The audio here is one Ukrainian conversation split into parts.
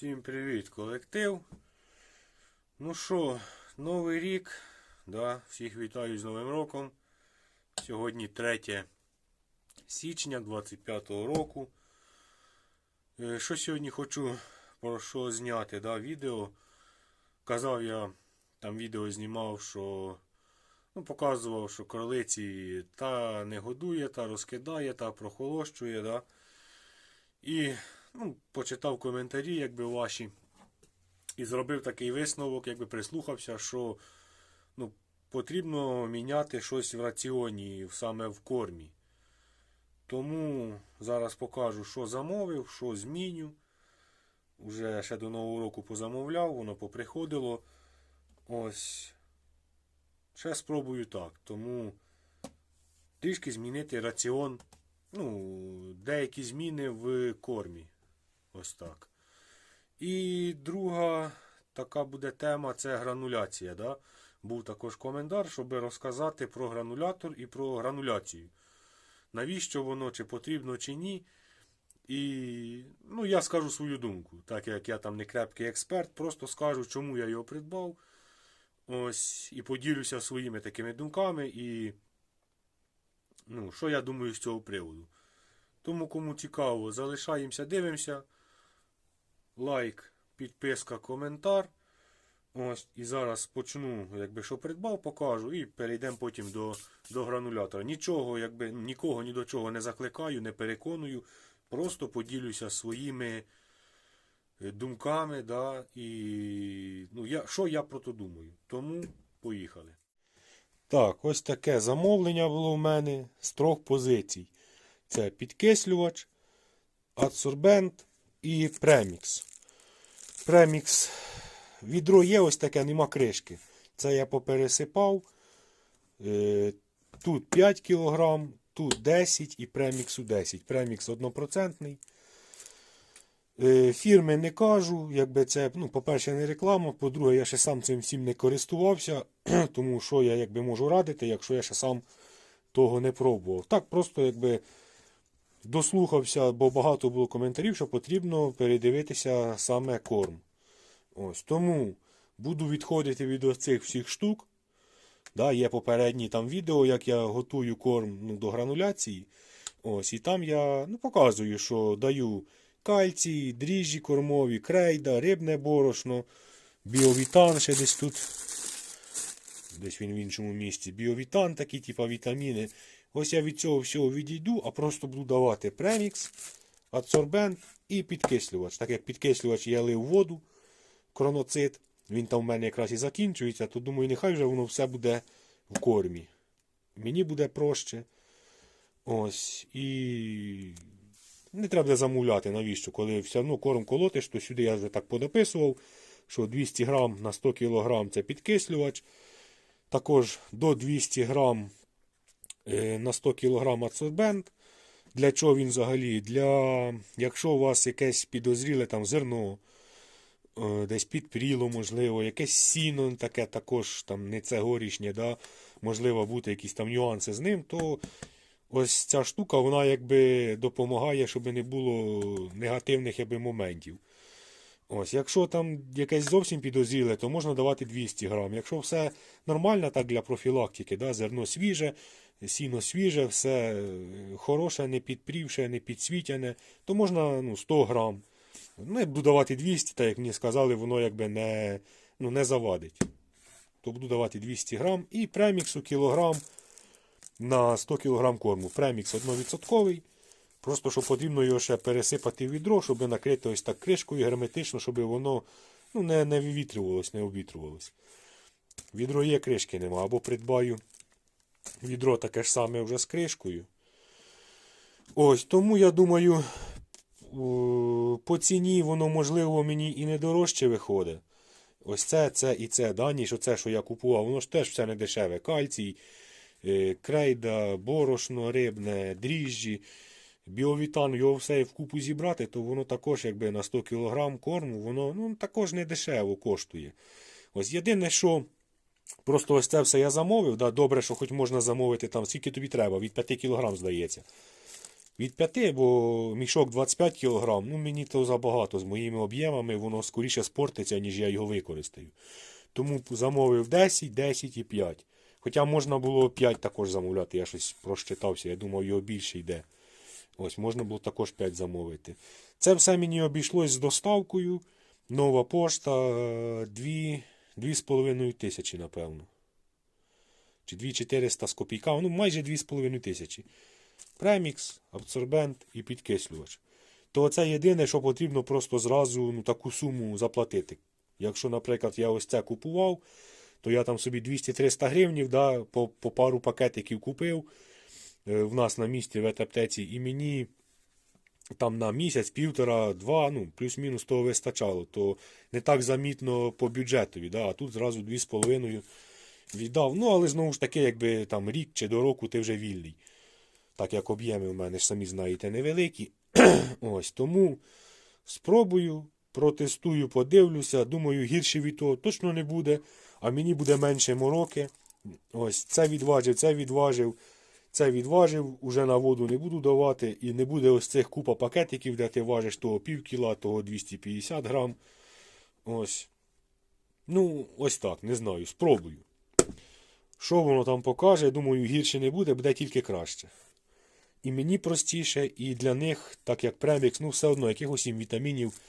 Всім привіт, колектив. Ну що, новий рік. Да, всіх вітаю з Новим роком. Сьогодні 3 січня 25-го року. Е, Що сьогодні хочу про що зняти да, відео. Казав я, там відео знімав, що ну, показував, що кролиці та не годує, та розкидає, та прохолощує. Да. І ну, почитав коментарі, якби ваші, і зробив такий висновок, якби прислухався, що ну, потрібно міняти щось в раціоні, саме в кормі. Тому зараз покажу, що замовив, що зміню. Уже ще до Нового року позамовляв, воно поприходило. Ось. Ще спробую так. Тому трішки змінити раціон. Ну, деякі зміни в кормі. Ось так. І друга така буде тема це грануляція. Да? Був також коментар, щоб розказати про гранулятор і про грануляцію. Навіщо воно, чи потрібно, чи ні. І ну, я скажу свою думку, так як я там не крепкий експерт, просто скажу, чому я його придбав. Ось, і поділюся своїми такими думками, і ну, що я думаю з цього приводу. Тому, кому цікаво, залишаємося, дивимося. Лайк, підписка, коментар. Ось, і зараз почну, якби що придбав, покажу, і перейдемо потім до, до гранулятора. Нічого, якби нікого ні до чого не закликаю, не переконую. Просто поділюся своїми е, думками, да, і ну, я, що я про то думаю. Тому поїхали. Так, ось таке замовлення було в мене з трьох позицій. Це підкислювач, адсорбент і премікс. Премікс. Відро є ось таке, нема кришки. Це я попересипав. Е, Тут 5 кг, тут 10 і преміксу 10. Премікс 1%. Е, Фірми не кажу, якби це, ну, по-перше, не реклама, по-друге, я ще сам цим всім не користувався, тому що я якби можу радити, якщо я ще сам того не пробував. Так, просто якби дослухався, бо багато було коментарів, що потрібно передивитися саме корм. Ось Тому буду відходити від цих всіх штук. Да, Є попередні там відео, як я готую корм ну, до грануляції. Ось, І там я ну, показую, що даю кальцій, дріжджі кормові, крейда, рибне борошно, біовітан ще десь тут. Десь він в іншому місці. Біовітан, такі, типа вітаміни. Ось я від цього всього відійду, а просто буду давати премікс, адсорбент і підкислювач. Так як підкислювач я лив воду, кроноцит, він там в мене якраз і закінчується, то думаю, нехай вже воно все буде в кормі. Мені буде проще. Ось. І не треба буде замовляти, навіщо? Коли все одно корм колотиш, то сюди я вже так подописував, що 200 грам на 100 кг це підкислювач. Також до 200 грам на 100 кг адсорбент. Для чого він взагалі? Для, Якщо у вас якесь підозріле там зерно, е, десь підпріло, можливо, якесь сіно таке також там не це горішнє, да? можливо, бути якісь там нюанси з ним, то ось ця штука вона якби допомагає, щоб не було негативних якби, моментів. Ось, Якщо там якесь зовсім підозріле, то можна давати 200 грам. Якщо все нормально, так для профілактики, да, зерно свіже, сіно свіже, все е, хороше, не підпрівше, не підсвітяне, то можна ну, 100 грам. Ну, я буду давати 200, так як мені сказали, воно якби не, ну, не завадить. То буду давати 200 грам і преміксу кілограм на 100 кг корму. Премікс 1%. Просто що потрібно його ще пересипати в відро, щоб накрити ось так кришкою герметично, щоб воно ну, не не вивітрювалось, не обвітрювалось. Відро є, кришки нема. Або придбаю відро таке ж саме вже з кришкою. Ось, тому я думаю, по ціні воно, можливо, мені і не дорожче виходить. Ось це, це і це. Дані, що це, що я купував, воно ж теж все не дешеве. Кальцій, е, крейда, борошно, рибне, дріжджі. Біовітан, його все в купу зібрати, то воно також, якби на 100 кг корму, воно ну, також не дешево коштує. Ось єдине, що просто ось це все я замовив. Да, Добре, що хоч можна замовити там, скільки тобі треба, від 5 кг, здається. від 5, бо мішок 25 кг, ну мені то забагато з моїми об'ємами, воно скоріше спортиться, ніж я його використаю. Тому замовив 10, 10 і 5. Хоча можна було 5 також замовляти, я щось прощитався, я думав, його більше йде. Ось, можна було також 5 замовити. Це все мені обійшлось з доставкою. Нова пошта 2,5 тисячі, напевно. Чи 2400 з копійками, ну майже 2,5 тисячі. Премікс, абсорбент і підкислювач. То це єдине, що потрібно просто зразу ну, таку суму заплатити. Якщо, наприклад, я ось це купував, то я там собі 200-300 гривнів да, по, по пару пакетиків купив е, в нас на місці в етаптеці, і мені там на місяць, півтора, два, ну, плюс-мінус того вистачало, то не так замітно по бюджетові, да, а тут зразу 2,5 віддав. Ну, але знову ж таки, якби там рік чи до року ти вже вільний. Так як об'єми в мене ж самі знаєте невеликі. Ось тому спробую, протестую, подивлюся. Думаю, гірше від того точно не буде, а мені буде менше мороки. Ось це відважив, це відважив, це відважив, уже на воду не буду давати. І не буде ось цих купа пакетиків, де ти важиш того пів кіла, того 250 грам. Ось. Ну, ось так, не знаю, спробую. Що воно там покаже, думаю, гірше не буде, буде тільки краще. І мені простіше, і для них, так як премікс, ну все одно якихось їм вітамінів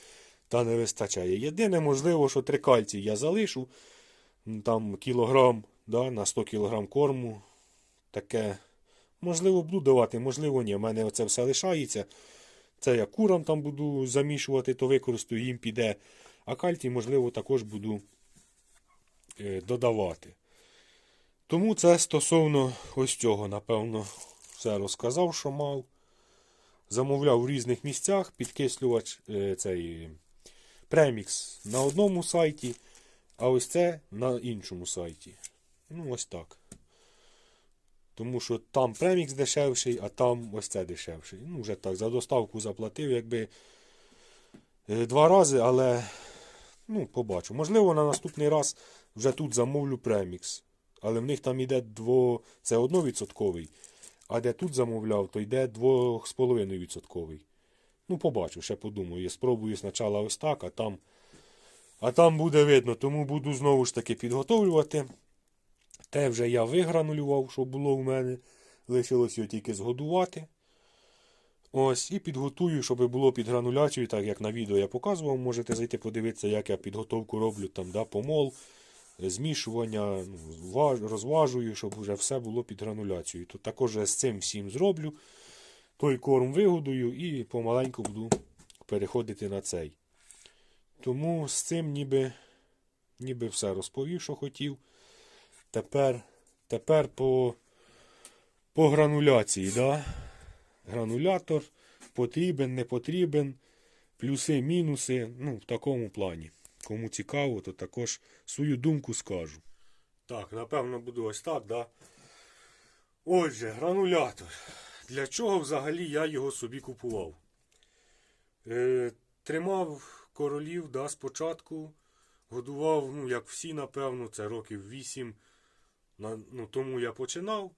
та не вистачає. Єдине, можливо, що три кальції я залишу, там кілограм да, на 100 кілограм корму. Таке, можливо, буду давати, можливо, ні. У мене оце все лишається. Це я курам там буду замішувати, то використаю, їм піде. А кальцій, можливо, також буду е, додавати. Тому це стосовно ось цього, напевно, все розказав, що мав. Замовляв в різних місцях підкислювач е, цей премікс на одному сайті, а ось це на іншому сайті. Ну, ось так. Тому що там премікс дешевший, а там ось це дешевший. Ну, вже так, за доставку заплатив, якби е, два рази, але ну, побачу. Можливо, на наступний раз вже тут замовлю премікс. Але в них там йде дво... це одновідсотковий. А де тут замовляв, то йде 2,5%. Ну, побачу, ще подумаю. Я спробую спочатку ось так, а там, а там буде видно. Тому буду знову ж таки підготовлювати. Те вже я вигранулював, що було в мене. Лишилось його тільки згодувати. Ось, і підготую, щоб було під грануляцією, так як на відео я показував. Можете зайти подивитися, як я підготовку роблю там, да, помол змішування, ну, розважую, щоб вже все було під грануляцією. То також з цим всім зроблю. Той корм вигодую і помаленьку буду переходити на цей. Тому з цим ніби, ніби все розповів, що хотів. Тепер, тепер по, по грануляції. Да? Гранулятор потрібен, не потрібен, плюси, мінуси. Ну, в такому плані. Кому цікаво, то також свою думку скажу. Так, напевно, буду ось так, да? Отже, гранулятор. Для чого взагалі я його собі купував? Е, тримав королів да, спочатку. Годував, ну, як всі, напевно, це років 8. Ну, тому я починав.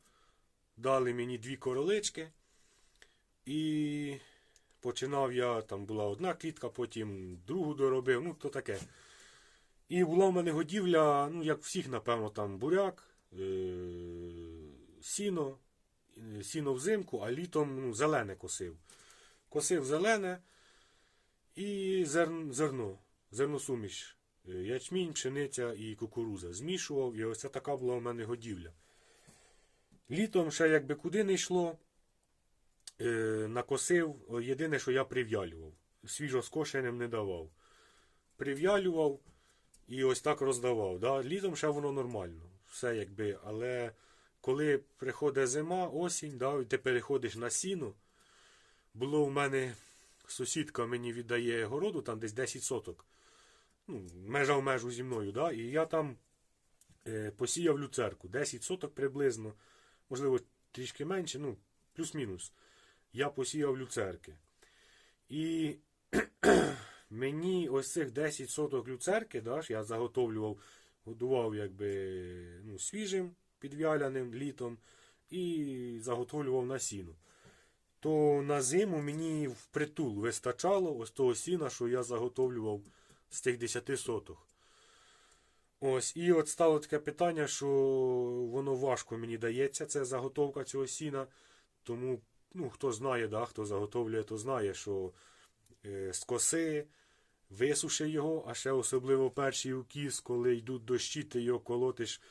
Дали мені дві королички. І починав я, там була одна клітка, потім другу доробив, ну то таке. І була в мене годівля, ну, як всіх, напевно, там буряк, е- сіно, е, сіно взимку, а літом ну, зелене косив. Косив зелене і зерн, зерно, зерносуміш. Е, Ячмінь, пшениця і кукуруза. Змішував, і ось це така була в мене годівля. Літом ще якби куди не йшло, е, накосив, єдине, що я прив'ялював. Свіжо скошеним не давав. Прив'ялював і ось так роздавав. Да? Літом ще воно нормально. Все якби. Але коли приходить зима, осінь, да, і ти переходиш на сіно, було в мене сусідка мені віддає городу, там десь 10 соток. Ну, межа в межу зі мною, да? і я там е, посіяв люцерку. 10 соток приблизно, можливо, трішки менше, ну, плюс-мінус. Я посіяв люцерки. І мені ось цих 10 соток люцерки, да, я заготовлював, годував якби ну, свіжим підвяляним літом і заготовлював на сіно. то на зиму мені впритул вистачало ось того сіна, що я заготовлював з тих 10 соток. Ось, і от стало таке питання, що воно важко мені дається, це заготовка цього сіна. Тому, ну, хто знає, да, хто заготовлює, то знає, що е, з коси висуши його, а ще особливо перший укіс, коли йдуть дощі, ти його колотиш,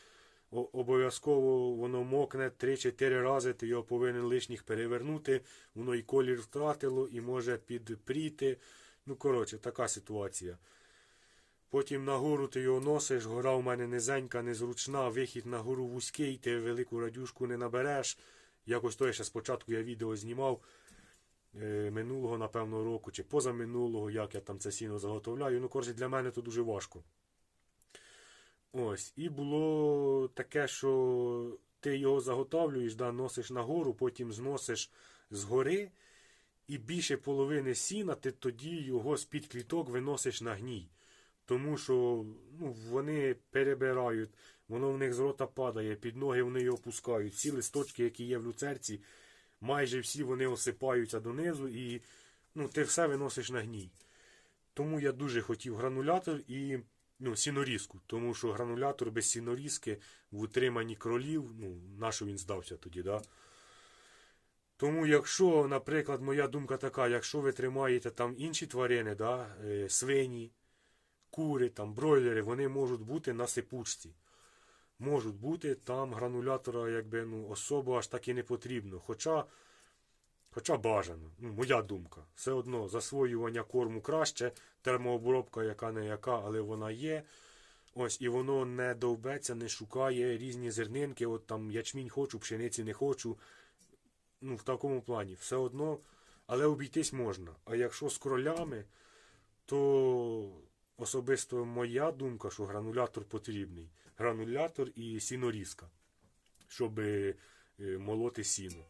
обов'язково воно мокне 3-4 рази, ти його повинен лишніх перевернути, воно і колір втратило, і може підпріти. Ну, коротше, така ситуація. Потім на гору ти його носиш, гора у мене низенька, незручна, вихід на гору вузький, ти велику радюшку не набереш. Якось то ще спочатку я відео знімав е, минулого, напевно, року, чи позаминулого, як я там це сіно заготовляю. Ну, коротше, для мене то дуже важко. Ось. І було таке, що ти його заготовлюєш, да, носиш на гору, потім зносиш з гори, і більше половини сіна ти тоді його з-під кліток виносиш на гній. Тому що ну, вони перебирають, воно в них з рота падає, під ноги вони його опускають. Всі листочки, які є в люцерці, майже всі вони осипаються донизу і ну, ти все виносиш на гній. Тому я дуже хотів гранулятор і ну, сінорізку, тому що гранулятор без сінорізки в утриманні кролів, ну, на що він здався тоді, да? Тому, якщо, наприклад, моя думка така, якщо ви тримаєте там інші тварини, да, е, свині, кури, там, бройлери, вони можуть бути на сипучці. Можуть бути, там гранулятора якби, ну, особо аж так і не потрібно. Хоча, хоча бажано, ну, моя думка. Все одно засвоювання корму краще, термообробка яка не яка, але вона є. Ось, і воно не довбеться, не шукає різні зернинки, от там ячмінь хочу, пшениці не хочу. Ну, в такому плані. Все одно, але обійтись можна. А якщо з кролями, то особисто моя думка, що гранулятор потрібний. Гранулятор і сінорізка, щоб е, молоти сіно.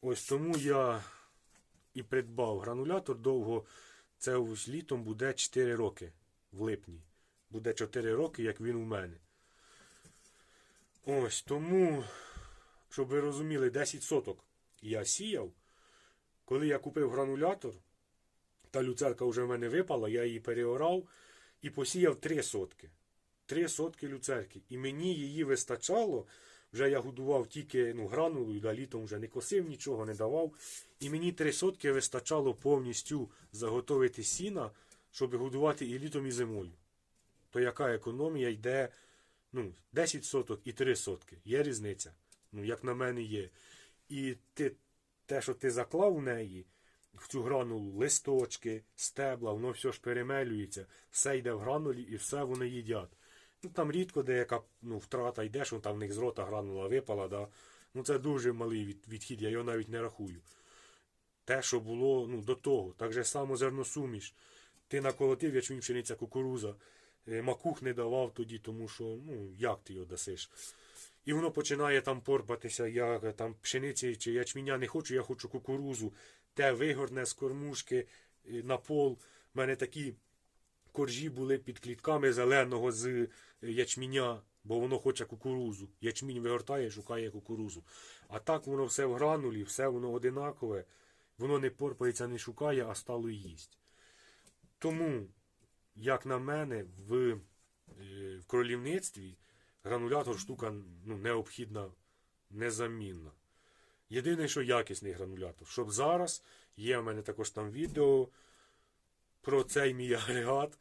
Ось тому я і придбав гранулятор довго. Це ось літом буде 4 роки в липні. Буде 4 роки, як він у мене. Ось тому, щоб ви розуміли, 10 соток я сіяв. Коли я купив гранулятор, та люцерка вже в мене випала, я її переорав і посіяв 3 сотки. 3 сотки люцерки. І мені її вистачало. Вже я годував тільки ну, гранулою, да, літом вже не косив, нічого не давав. І мені 3 сотки вистачало повністю заготовити сіна, щоб годувати і літом, і зимою. То яка економія йде ну, 10 соток і 3 сотки. Є різниця. Ну, як на мене є. І ти, те, що ти заклав в неї, в цю гранулу, листочки, стебла, воно все ж перемелюється, все йде в гранулі і все вони їдять. Ну там рідко деяка ну, втрата йде, що там в них з рота гранула випала, да? ну це дуже малий від, відхід, я його навіть не рахую. Те, що було ну, до того, так же само зерносуміш. Ти наколотив ячмінь, пшениця, кукуруза, е, макух не давав тоді, тому що ну, як ти його дасиш. І воно починає там порпатися, я там пшениці чи ячміня не хочу, я хочу кукурузу. Те вигорне з кормушки е, на пол. У мене такі коржі були під клітками зеленого з е, ячміня, бо воно хоче кукурузу. Ячмінь вигортає, шукає кукурузу. А так воно все в гранулі, все воно одинакове. Воно не порпається, не шукає, а стало їсть. Тому, як на мене, в, е, в кролівництві гранулятор штука ну, необхідна, незамінна. Єдине, що якісний гранулятор. Щоб зараз є в мене також там відео про цей мій агрегат.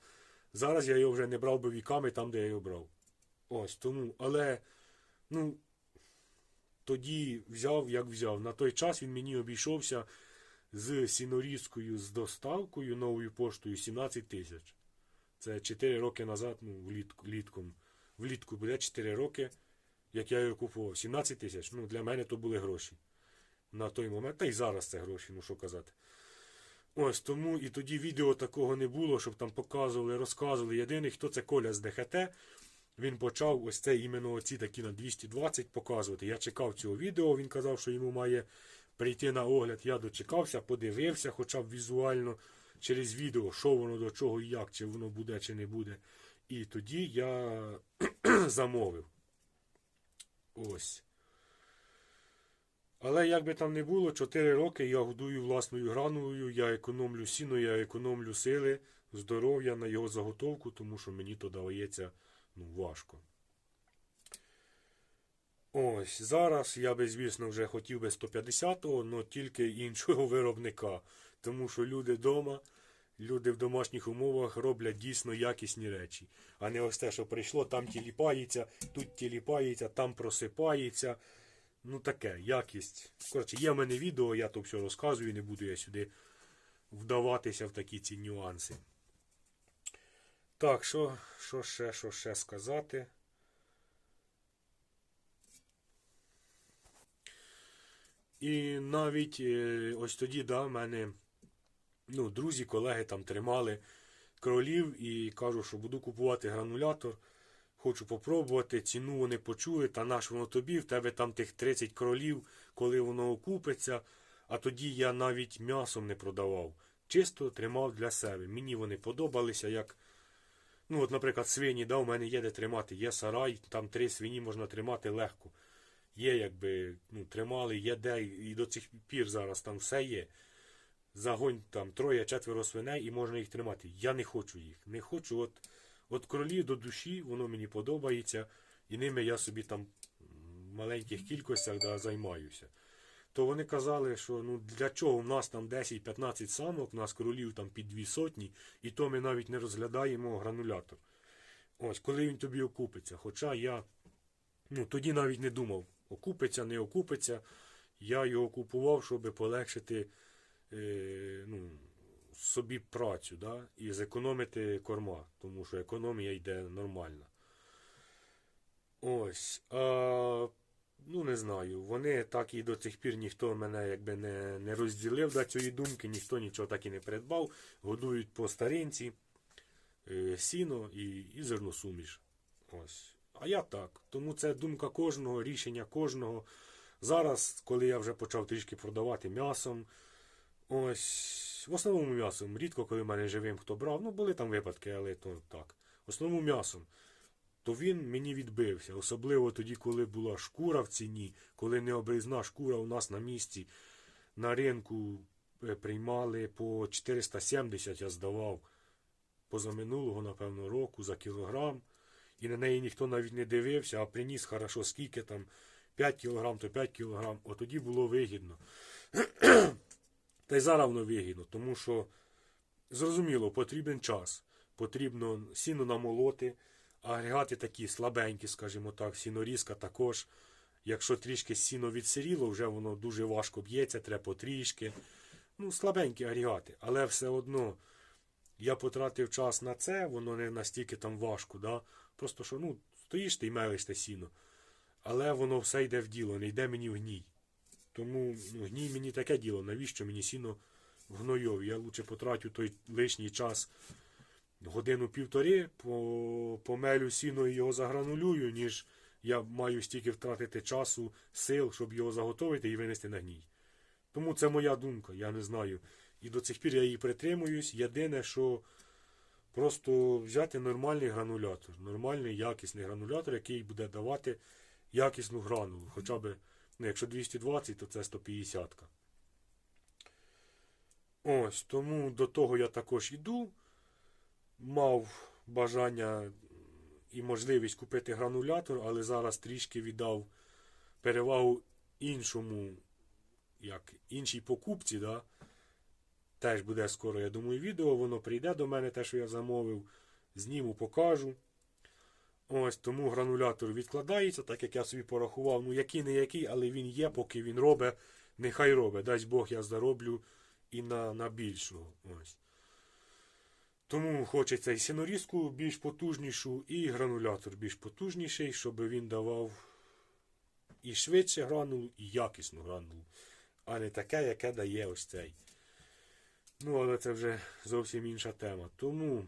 Зараз я його вже не брав би віками там, де я його брав. Ось тому. Але, ну, тоді взяв, як взяв. На той час він мені обійшовся з сінорізкою, з доставкою новою поштою 17 тисяч. Це 4 роки назад, ну, влітку, літком. Влітку буде 4 роки, як я його купував. 17 тисяч. Ну, для мене то були гроші. На той момент. Та й зараз це гроші, ну що казати. Ось тому і тоді відео такого не було, щоб там показували, розказували. Єдиний, хто це Коля з ДХТ, він почав ось це іменно оці такі на 220 показувати. Я чекав цього відео, він казав, що йому має прийти на огляд. Я дочекався, подивився, хоча б візуально через відео, що воно до чого і як, чи воно буде, чи не буде. І тоді я замовив. Ось. Але як би там не було, 4 роки я годую власною гранулою, я економлю сіно, я економлю сили, здоров'я на його заготовку, тому що мені то дається ну, важко. Ось, зараз я би, звісно, вже хотів би 150-го, але тільки іншого виробника. Тому що люди вдома, люди в домашніх умовах роблять дійсно якісні речі. А не ось те, що прийшло, там тіліпається, тут тіліпається, там просипається. Ну таке, якість. Коротше, є в мене відео, я то все розказую, не буду я сюди вдаватися в такі ці нюанси. Так, що, що ще, що ще сказати? І навіть е, ось тоді, да, в мене ну, друзі, колеги там тримали кролів і кажу, що буду купувати гранулятор. Хочу попробувати, ціну вони почули, та наш воно тобі, в тебе там тих 30 кролів, коли воно окупиться. А тоді я навіть м'ясом не продавав. Чисто тримав для себе. Мені вони подобалися, як. Ну, от, наприклад, свині, да, у мене є де тримати, є сарай, там три свині можна тримати легко. Є, якби, ну, тримали, є де, і до цих пір зараз там все є. Загонь там троє-четверо свиней і можна їх тримати. Я не хочу їх. Не хочу. От, от кролів до душі, воно мені подобається, і ними я собі там в маленьких кількостях да, займаюся. То вони казали, що ну для чого в нас там 10-15 самок, в нас кролів там під дві сотні, і то ми навіть не розглядаємо гранулятор. Ось, коли він тобі окупиться. Хоча я ну, тоді навіть не думав, окупиться, не окупиться. Я його купував, щоб полегшити е, ну, собі працю да? і зекономити корма, тому що економія йде нормальна. Ось. А, ну, не знаю. Вони так і до цих пір ніхто мене якби не, не розділив до цієї думки, ніхто нічого так і не придбав. Годують по старинці, е, сіно і, і зерносуміш. Ось. А я так. Тому це думка кожного, рішення кожного. Зараз, коли я вже почав трішки продавати м'ясом, ось основному м'ясом. Рідко, коли в мене живим хто брав, ну були там випадки, але то так. В основному м'ясом. То він мені відбився. Особливо тоді, коли була шкура в ціні, коли необрізна шкура у нас на місці на ринку е, приймали по 470, я здавав позаминулого, напевно, року за кілограм. І на неї ніхто навіть не дивився, а приніс хорошо скільки там 5 кілограм, то 5 кілограм. От тоді було вигідно. Та й зараз воно вигідно, тому що зрозуміло, потрібен час. Потрібно сіно намолоти, агрегати такі слабенькі, скажімо так, сінорізка також. Якщо трішки сіно відсиріло, вже воно дуже важко б'ється, треба потрішки. Ну, слабенькі агрегати, але все одно я потратив час на це, воно не настільки там важко. Да? Просто що ну, стоїш ти і мелиш те сіно. Але воно все йде в діло, не йде мені в гній. Тому ну, гній мені таке діло, навіщо мені сіно в? Я лучше потратю той лишній час годину-півтори, помелю сіно і його загранулюю, ніж я маю стільки втратити часу, сил, щоб його заготовити і винести на гній. Тому це моя думка, я не знаю. І до цих пір я її притримуюсь. Єдине, що просто взяти нормальний гранулятор, нормальний якісний гранулятор, який буде давати якісну гранулу. Хоча б, ну, якщо 220, то це 150. -ка. Ось, тому до того я також йду. Мав бажання і можливість купити гранулятор, але зараз трішки віддав перевагу іншому, як іншій покупці. Да? Теж буде скоро, я думаю, відео, воно прийде до мене, те, що я замовив, зніму, покажу. Ось тому гранулятор відкладається, так як я собі порахував, ну який не який, але він є, поки він робить, нехай робить. Дасть Бог я зароблю і на на більшого. Ось. Тому хочеться і сінорізку більш потужнішу, і гранулятор більш потужніший, щоб він давав і швидше гранулу, і якісну гранулу, а не таке, яке дає ось цей. Ну, але це вже зовсім інша тема. Тому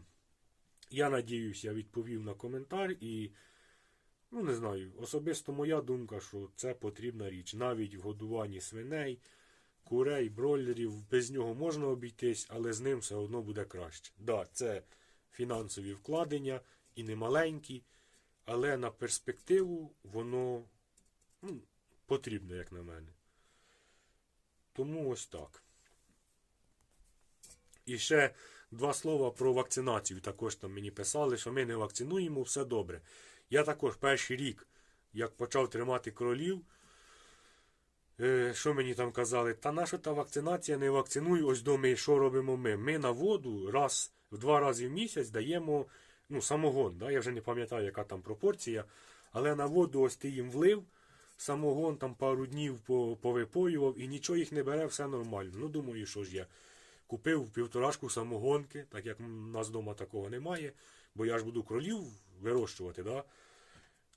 я надіюсь, я відповів на коментар і, ну не знаю, особисто моя думка, що це потрібна річ. Навіть в годуванні свиней, курей, бройлерів, без нього можна обійтись, але з ним все одно буде краще. Так, да, це фінансові вкладення і не маленькі, але на перспективу воно ну, потрібно, як на мене. Тому ось так. І ще два слова про вакцинацію. Також там мені писали, що ми не вакцинуємо, все добре. Я також перший рік, як почав тримати кролів, е, що мені там казали? Та наша та вакцинація не вакцинуй, ось до ми, що робимо ми? Ми на воду раз в два рази в місяць даємо ну, самогон. Да? Я вже не пам'ятаю, яка там пропорція. Але на воду ось ти їм влив, самогон там пару днів повипоював і нічого їх не бере, все нормально. Ну, думаю, що ж я. Купив півторашку самогонки, так як у нас вдома такого немає, бо я ж буду кролів вирощувати, да?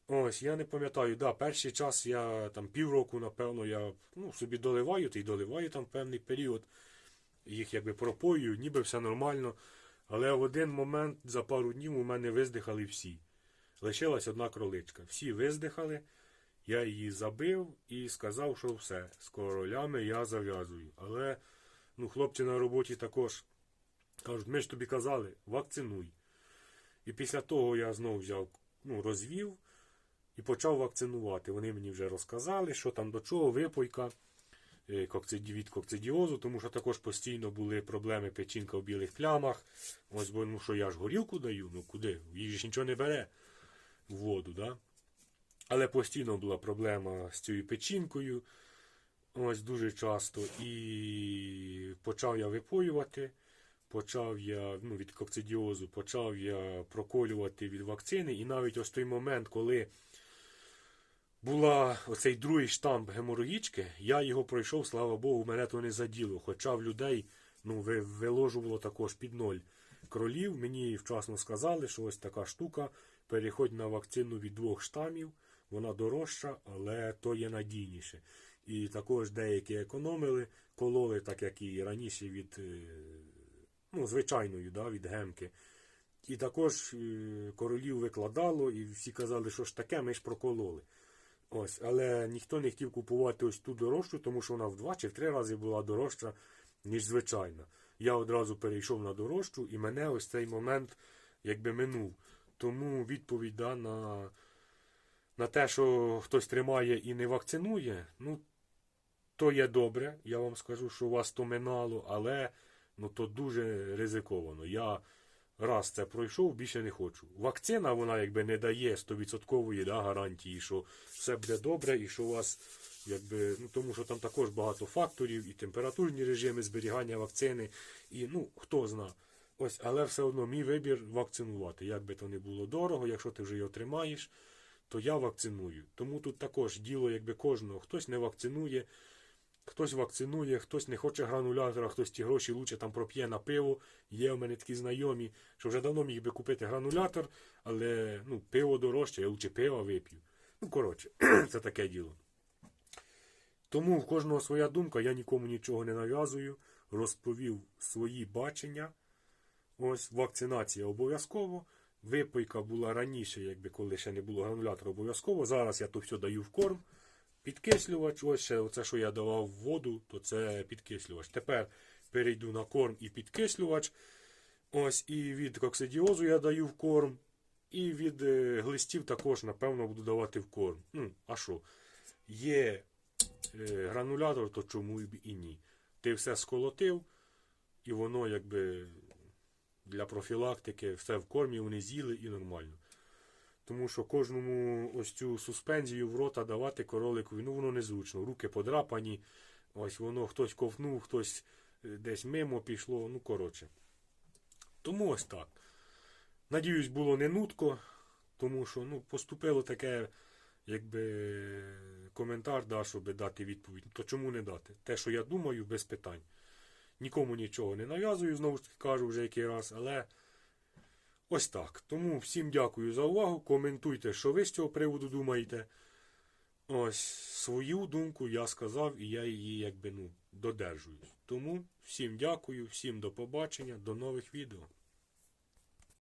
Ось, я не пам'ятаю, да, перший час я там півроку, напевно, я ну, собі доливаю, та й доливаю там певний період. Їх якби пропоюю, ніби все нормально. Але в один момент за пару днів у мене виздихали всі. Лишилась одна кроличка. Всі виздихали, я її забив і сказав, що все, з королями я зав'язую. Але ну, хлопці на роботі також кажуть, ми ж тобі казали, вакцинуй. І після того я знову взяв, ну, розвів і почав вакцинувати. Вони мені вже розказали, що там до чого, випойка е, від кокцидіозу, тому що також постійно були проблеми печінка в білих плямах. Ось бо ну що я ж горілку даю, ну куди? Їжі ж нічого не бере в воду, да? Але постійно була проблема з цією печінкою. Ось дуже часто. І почав я випоювати. Почав я ну, від кокцидіозу, почав я проколювати від вакцини. І навіть ось той момент, коли була оцей другий штамп геморроїчки, я його пройшов, слава Богу, мене то не заділо. Хоча в людей ну, виложувало також під ноль кролів. Мені вчасно сказали, що ось така штука. Переходь на вакцину від двох штамів, вона дорожча, але то є надійніше. І також деякі економили, кололи, так як і раніше від е, ну, звичайної, да, від гемки. І також е, королів викладало, і всі казали, що ж таке, ми ж прокололи. Ось, але ніхто не хотів купувати ось ту дорожчу, тому що вона в два чи в три рази була дорожча, ніж звичайна. Я одразу перейшов на дорожчу, і мене ось цей момент якби минув. Тому відповідь да, на, на те, що хтось тримає і не вакцинує, ну, то є добре. Я вам скажу, що у вас то минало, але ну, то дуже ризиковано. Я раз це пройшов, більше не хочу. Вакцина, вона якби не дає 100% да, гарантії, що все буде добре і що у вас, якби, ну тому що там також багато факторів, і температурні режими зберігання вакцини, і ну хто зна. Ось, але все одно мій вибір вакцинувати. Як би то не було дорого, якщо ти вже його тримаєш, то я вакциную. Тому тут також діло якби кожного. Хтось не вакцинує, Хтось вакцинує, хтось не хоче гранулятора, хтось ті гроші лучше там проп'є на пиво. Є в мене такі знайомі, що вже давно міг би купити гранулятор, але ну, пиво дорожче, я лучше пиво вип'ю. Ну, коротше, це таке діло. Тому в кожного своя думка, я нікому нічого не нав'язую, розповів свої бачення. Ось вакцинація обов'язково. Випойка була раніше, якби коли ще не було гранулятора обов'язково. Зараз я то все даю в корм. Підкислювач, ось ще що я давав в воду, то це підкислювач. Тепер перейду на корм і підкислювач. Ось і від коксидіозу я даю в корм. І від е, глистів також, напевно, буду давати в корм. Ну, а що? Є е, гранулятор, то чому б і ні. Ти все сколотив, і воно якби для профілактики все в кормі вони з'їли і нормально. Тому що кожному ось цю суспензію в рота давати короликові, ну воно незручно. Руки подрапані, ось воно хтось ковнув, хтось е, десь мимо пішло, ну коротше. Тому ось так. Надіюсь, було не нутко, тому що ну, поступило таке, якби коментар, да, щоб дати відповідь. То чому не дати? Те, що я думаю, без питань. Нікому нічого не нав'язую, знову ж таки кажу вже який раз, але. Ось так. Тому всім дякую за увагу. Коментуйте, що ви з цього приводу думаєте. Ось свою думку я сказав, і я її якби ну додержуюсь. Тому всім дякую, всім до побачення, до нових відео.